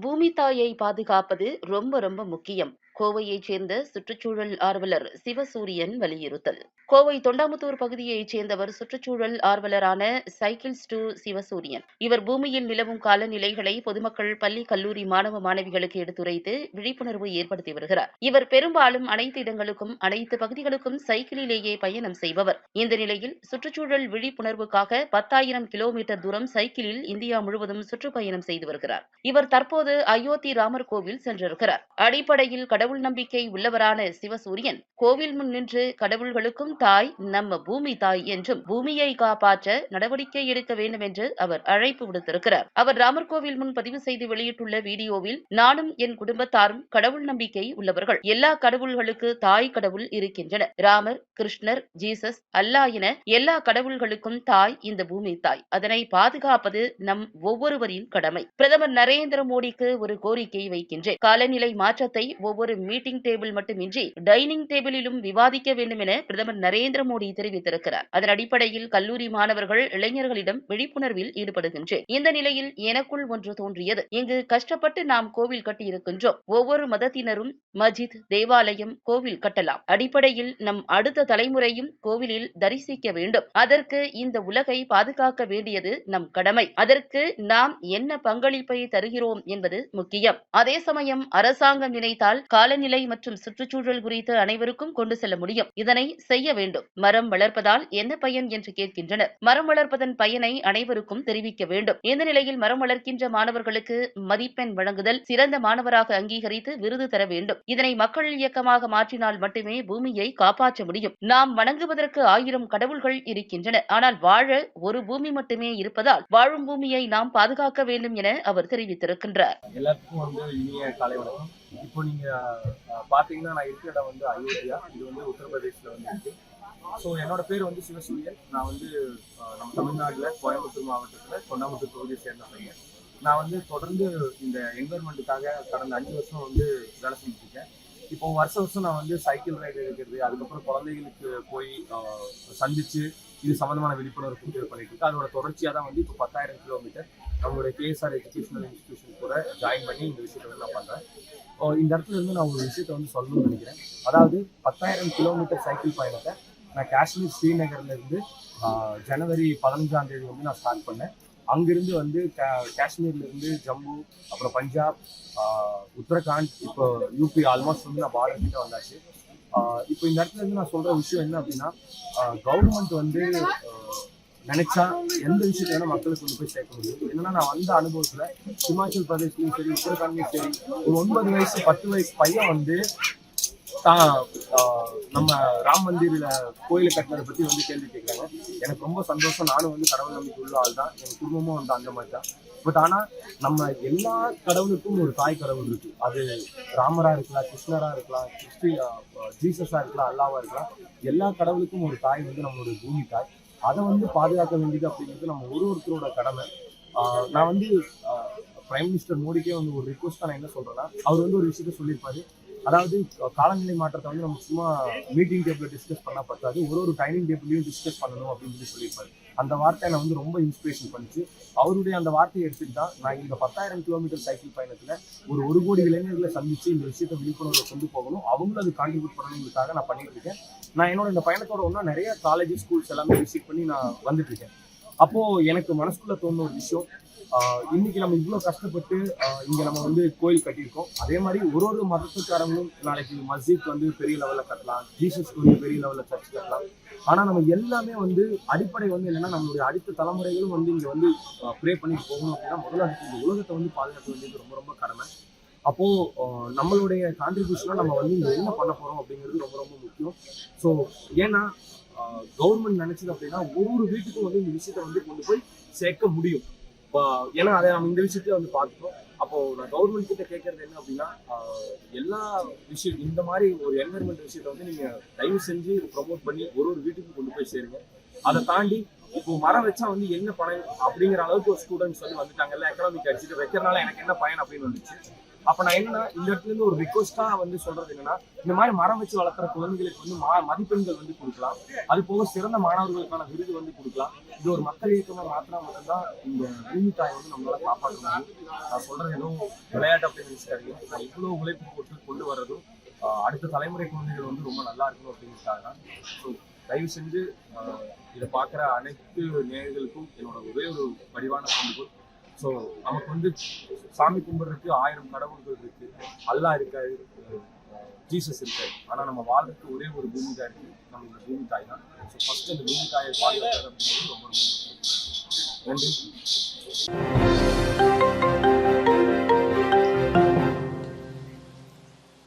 பூமி தாயை பாதுகாப்பது ரொம்ப ரொம்ப முக்கியம். கோவையைச் சேர்ந்த சுற்றுச்சூழல் ஆர்வலர் சிவசூரியன் வலியுறுத்தல். கோவை தொண்டாமுத்தூர் பகுதியைச் சேர்ந்தவர் சுற்றுச்சூழல் ஆர்வலரான சைக்கிள்ஸ் டு சிவசூரியன். இவர் பூமியில் நிலவும் காலநிலைகளை பொதுமக்கள் பள்ளி கல்லூரி மாணவ மாணவிகளுக்கு எடுத்துரைத்து விழிப்புணர்வு ஏற்படுத்தி வருகிறார். இவர் பெரும்பாலும் அனைத்து இடங்களுக்கும் அனைத்து பகுதிகளுக்கும் சைக்கிளிலேயே பயணம் செய்பவர். இந்த நிலையில் சுற்றுச்சூழல் விழிப்புணர்வுக்காக பத்தாயிரம் கிலோமீட்டர் தூரம் சைக்கிளில் இந்தியா முழுவதும் சுற்றுப்பயணம் செய்து வருகிறார். இவர் தற்போது அயோத்தி ராமர் கோவில் சென்றிருக்கிறார். அடிப்படையில் கடவுள் நம்பிக்கை உள்ளவரான சிவசூரியன் கோவில் முன் நின்று கடவுள்களுக்கும் தாய் நம்ம பூமி தாய் என்றும் பூமியை காப்பாற்ற நடவடிக்கை எடுக்க வேண்டும் என்று அவர் அழைப்பு விடுத்திருக்கிறார். அவர் ராமர் கோவில் முன் பதிவு செய்து வெளியிட்டுள்ள வீடியோவில் நானும் என் குடும்பத்தாரும் கடவுள் நம்பிக்கை உள்ளவர்கள். எல்லா கடவுள்களுக்கு தாய் கடவுள் இருக்கின்றன. ராமர் கிருஷ்ணர் ஜீசஸ் அல்லா என எல்லா கடவுள்களுக்கும் தாய் இந்த பூமி தாய். அதனை பாதுகாப்பது நம் ஒவ்வொருவரின் கடமை. பிரதமர் நரேந்திர மோடிக்கு ஒரு கோரிக்கை வைக்கின்றேன். காலநிலை மாற்றத்தை ஒவ்வொரு மீட்டிங் டேபிள் மட்டுமின்றி டைனிங் டேபிளிலும் விவாதிக்க வேண்டும் என பிரதமர் நரேந்திர மோடி தெரிவித்திருக்கிறார். அதன் அடிப்படையில் கல்லூரி மாணவர்கள் இளைஞர்களிடம் விழிப்புணர்வில் ஈடுபடுகின்றேன். இந்த நிலையில் எனக்குள் ஒன்று தோன்றியது. இங்கு கஷ்டப்பட்டு நாம் கோவில் கட்டியிருக்கின்றோம். ஒவ்வொரு மதத்தினரும் மஜித் தேவாலயம் கோவில் கட்டலாம். அடிப்படையில் நம் அடுத்த தலைமுறையும் கோவிலில் தரிசிக்க வேண்டும். அதற்கு இந்த உலகை பாதுகாக்க வேண்டியது நம் கடமை. அதற்கு நாம் என்ன பங்களிப்பை தருகிறோம் என்பது முக்கியம். அதே சமயம் அரசாங்கம் நினைத்தால் காலநிலை மற்றும் சுற்றுச்சூழல் குறித்து அனைவருக்கும் கொண்டு செல்ல முடியும். இதனை செய்ய வேண்டும். மரம் வளர்ப்பதால் என்ன பயன் என்று கேட்கின்றனர். மரம் வளர்ப்பதன் பயனை அனைவருக்கும் தெரிவிக்க வேண்டும். இந்த நிலையில் மரம் வளர்க்கின்ற மாணவர்களுக்கு மதிப்பெண் வழங்குதல் சிறந்த மாணவராக அங்கீகரித்து விருது தர வேண்டும். இதனை மக்கள் இயக்கமாக மாற்றினால் மட்டுமே பூமியை காப்பாற்ற முடியும். நாம் வணங்குவதற்கு ஆயிரம் கடவுள்கள் இருக்கின்றன. ஆனால் வாழ ஒரு பூமி மட்டுமே இருப்பதால் வாழும் பூமியை நாம் பாதுகாக்க வேண்டும் என அவர் தெரிவித்திருக்கின்றார். எல்லாருக்கும் வந்து இனிய காலை வணக்கம். இப்போ நீங்க பாத்தீங்கன்னா நான் இருக்கிற இடம் வந்து அயோத்தியா. இது வந்து உத்தரப்பிரதேசில் வந்து இருக்கு. ஸோ என்னோட பேர் வந்து சிவசூரியன். நான் வந்து நம்ம தமிழ்நாட்டில் கோயம்புத்தூர் மாவட்டத்தில் தொண்டாமுத்தூர் தொகுதியை சேர்ந்த பையன். நான் வந்து தொடர்ந்து இந்த என்வரன்மெண்ட்டுக்காக கடந்த அஞ்சு வருஷம் வந்து வேலை செஞ்சுருக்கேன் இப்போ வருஷம் வருஷம் நான் வந்து சைக்கிள் ரைடு எடுக்கிறது அதுக்கப்புறம் குழந்தைகளுக்கு போய் சந்திச்சு இது சம்மந்தமான விழிப்புணர்வு கொடுத்து பண்ணிட்டு இருக்கு. அதோட தொடர்ச்சியாக தான் வந்து இப்போ பத்தாயிரம் கிலோமீட்டர் நம்மளுடைய கேஎஸ்ஆர் எஜுகேஷனல் இன்ஸ்டிடியூஷன் கூட ஜாயின் பண்ணி இந்த விஷயத்தை வந்து நான் பண்ணுறேன் இந்த இடத்துல இருந்து நான் ஒரு விஷயத்தை வந்து சொல்லணும்னு நினைக்கிறேன். அதாவது பத்தாயிரம் கிலோமீட்டர் சைக்கிள் பயணத்தை நான் காஷ்மீர் ஸ்ரீநகர்லேருந்து ஜனவரி பதினஞ்சாம் தேதி வந்து நான் ஸ்டார்ட் பண்ணேன். அங்கிருந்து வந்து காஷ்மீர்லேருந்து ஜம்மு அப்புறம் பஞ்சாப் உத்தரகாண்ட் இப்போ யூபி ஆல்மோஸ்ட் வந்து நான் பார்டர் கிட்ட வந்தாச்சு. இப்போ இந்த இடத்துல இருந்து நான் சொல்ற விஷயம் என்ன அப்படின்னா கவர்மெண்ட் வந்து நினைச்சா எந்த விஷயத்த வேணா மக்களுக்கு கொண்டு போய் சேர்க்க முடியும். என்னன்னா நான் வந்த அனுபவத்துல ஹிமாச்சல் பிரதேஷ்லயும் சரி உத்தரகாண்ட்லயும் சரி ஒரு ஒன்பது வயசு பத்து வயசு பையன் வந்து தான் நம்ம ராம் மந்திரில கோயிலை கட்டினதை பத்தி வந்து கேள்வி கேட்குறாங்க. எனக்கு ரொம்ப சந்தோஷம். நானும் வந்து கடவுள் நம்பிக்கை உள்ள ஆள் தான் என் குடும்பமும் வந்து அந்த மாதிரி தான் பட் ஆனா நம்ம எல்லா கடவுளுக்கும் ஒரு தாய் கடவுள் இருக்கு. அது ராமரா இருக்கலாம் கிருஷ்ணரா இருக்கலாம் கிறிஸ்டி ஜீசஸா இருக்கலாம் அல்லாவா இருக்கலாம். எல்லா கடவுளுக்கும் ஒரு தாய் வந்து நம்மளோட பூமி தாய். அதை வந்து பாதுகாக்க வேண்டியது அப்படிங்கிறது நம்ம ஒரு ஒருத்தரோட கடமை. நான் வந்து பிரைம் மினிஸ்டர் மோடிக்கே வந்து ஒரு ரிக்வஸ்ட் நான் என்ன சொல்றேன்னா அவர் வந்து ஒரு விஷயத்த சொல்லியிருப்பாரு. அதாவது காலநிலை மாற்றத்தை வந்து நம்ம சும்மா மீட்டிங் டேபிள் டிஸ்கஸ் பண்ணால் பத்தாது. ஒரு ஒரு டைனிங் டேபிளையும் டிஸ்கஸ் பண்ணணும் அப்படின்னு சொல்லி சொல்லியிருப்பாரு. அந்த வார்த்தை நான் வந்து ரொம்ப இன்ஸ்பிரேஷன் பண்ணிச்சு. அவருடைய அந்த வார்த்தையை எடுத்துட்டு தான் நான் இந்த பத்தாயிரம் கிலோமீட்டர் சைக்கிள் பயணத்துல ஒரு ஒரு கோடி இளைஞர்களை சந்திச்சு இந்த விஷயத்தை விழிப்புணர்வை கொண்டு போகணும். அவங்களும் அது கான்ட்ரிபியூட் பண்ணணுங்கிறதுக்காக நான் பண்ணிட்டு இருக்கேன். நான் என்னோட இந்த பயணத்தோட ஒன்றா நிறைய காலேஜ் ஸ்கூல்ஸ் எல்லாமே விசிட் பண்ணி நான் வந்துட்டு இருக்கேன். அப்போ எனக்கு மனசுக்குள்ள தோணுன ஒரு விஷயம் இன்னைக்கு நம்ம இவ்வளோ கஷ்டப்பட்டு இங்க நம்ம வந்து கோயில் கட்டியிருக்கோம். அதே மாதிரி ஒரு ஒரு மதத்துக்காரங்களும் நாளைக்கு மஸ்ஜித் வந்து பெரிய லெவலில் கட்டலாம் ஜீசஸ்க்கு வந்து பெரிய லெவலில் சர்ச் கட்டலாம். ஆனா நம்ம எல்லாமே வந்து அடிப்படை வந்து என்னன்னா நம்மளுடைய அடுத்த தலைமுறைகளும் வந்து இங்க வந்து ப்ரே பண்ணிட்டு போகணும் அப்படின்னா முதல்ல இந்த உலகத்தை வந்து பாதுகாக்க வேண்டியது ரொம்ப ரொம்ப கடமை. அப்போ நம்மளுடைய கான்ட்ரிபியூஷனா நம்ம வந்து இங்க என்ன பண்ண போறோம் அப்படிங்கிறது ரொம்ப ரொம்ப முக்கியம். ஸோ ஏன்னா கவர்மெண்ட் நினைச்சது அப்படின்னா ஒரு ஒரு வீட்டுக்கும் வந்து இந்த விஷயத்தை வந்து கொண்டு போய் சேர்க்க முடியும். ஏன்னா அதை நம்ம இந்த விஷயத்துல வந்து பார்த்துட்டோம். அப்போ நான் கவர்மெண்ட் கிட்ட கேட்கறது என்ன அப்படின்னா எல்லா விஷயம் இந்த மாதிரி ஒரு என்வரன்மெண்ட் விஷயத்த வந்து நீங்க தயவு செஞ்சு ப்ரொமோட் பண்ணி ஒரு ஒரு வீட்டுக்கும் கொண்டு போய் சேருங்க. அதை தாண்டி இப்போ மரம் வச்சா வந்து என்ன பணம் அப்படிங்கிற அளவுக்கு ஒரு ஸ்டூடெண்ட்ஸ் வந்து வந்துட்டாங்கல்ல எக்கனாமிக் அடிச்சுட்டு வைக்கிறனால எனக்கு என்ன பயன் அப்படின்னு வந்துச்சு. அப்ப நான் என்னன்னா இந்த இடத்துல இருந்து ஒரு ரிக்வஸ்டா வந்து சொல்றது என்னன்னா இந்த மாதிரி மரம் வச்சு வளர்க்குற குழந்தைகளுக்கு வந்து மா மதிப்பெண்கள் வந்து கொடுக்கலாம். அது போக சிறந்த மாணவர்களுக்கான விருது வந்து கொடுக்கலாம். இது ஒரு மக்கள் இயக்கமா மாத்தினா மட்டும்தான் இந்த பூமி தாயை வந்து நம்மளால காப்பாற்ற முடியும். நான் சொல்றது எதுவும் விளையாட்டு அப்படின்னு நினைச்சிட்டாங்க நான் இவ்வளவு உழைப்பு போட்டு கொண்டு வர்றதும் அடுத்த தலைமுறை குழந்தைகள் வந்து ரொம்ப நல்லா இருக்கணும் அப்படிங்கிறதுக்காக தான். ஸோ தயவு செஞ்சு இதை பார்க்குற அனைத்து நேர்களுக்கும் என்னோட ஒரே ஒரு பதிவான வேண்டுகோள் ஸோ நமக்கு வந்து சாமி கும்பிட்றதுக்கு ஆயிரம் கடவுள்கள் இருக்கு. அல்லாஹ் இருக்காரு. ஜீசஸ் இருக்காரு. ஆனால் நம்ம வாழ்றதுக்கு ஒரே ஒரு பூமி தான் இருக்கு. நம்ம இந்த பூமி தாய் தான். ஸோ ஃபர்ஸ்ட் அந்த பூமி தாயை பாதுகாக்கிறது அப்படிங்கிறது ரொம்ப ரொம்ப நன்றி.